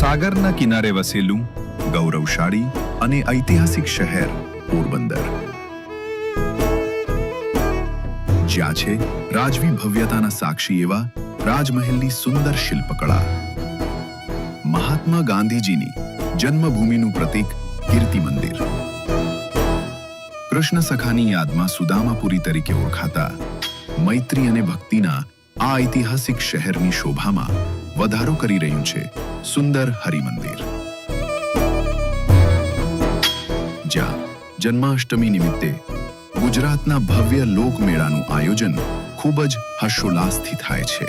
સાગરના કિનારે વસેલું ગૌરવશાળી અને ઐતિહાસિક શહેર પોરબંદર. જ્યાં છે રાજવી ભવ્યતાના સાક્ષી એવા રાજમહેલની સુંદર શિલ્પકળા. મહાત્મા ગાંધીજીની જન્મભૂમિનું પ્રતીક કીર્તિ મંદિર. કૃષ્ણ સખાની યાદમાં સુદામાપુરી તરીકે ઓળખાતા મૈત્રી અને ભક્તિના આ ઐતિહાસિક શહેરની શોભામાં વધારો કરી રહ્યું છે સુંદર હરિમંદિર. જ્યાં જન્માષ્ટમી નિમિત્તે ગુજરાતના ભવ્ય લોકમેળાનું આયોજન ખૂબ જ હર્ષોલ્લાસથી થાય છે.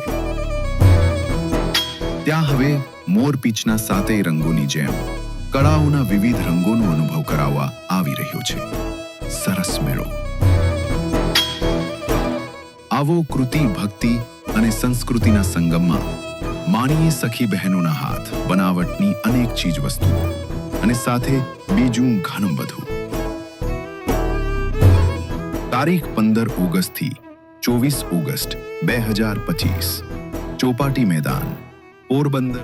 ત્યાં હવે મોરપીંછના સાતેય રંગોની જેમ કળાઓના વિવિધ રંગોનો અનુભવ કરાવવા આવી રહ્યો છે. સરસ મેળો. આવો કૃતિ ભક્તિ અને સંસ્કૃતિના સંગમમાં માનીએ સખી બહેનોના હાથ, બનાવટની અનેક ચીજ વસ્તુઓ અને સાથે બીજું ઘણું બધું. તારીખ પંદર ઓગસ્ટથી ચોવીસ ઓગસ્ટ બે હજાર પચીસ. ચોપાટી મેદાન, પોરબંદર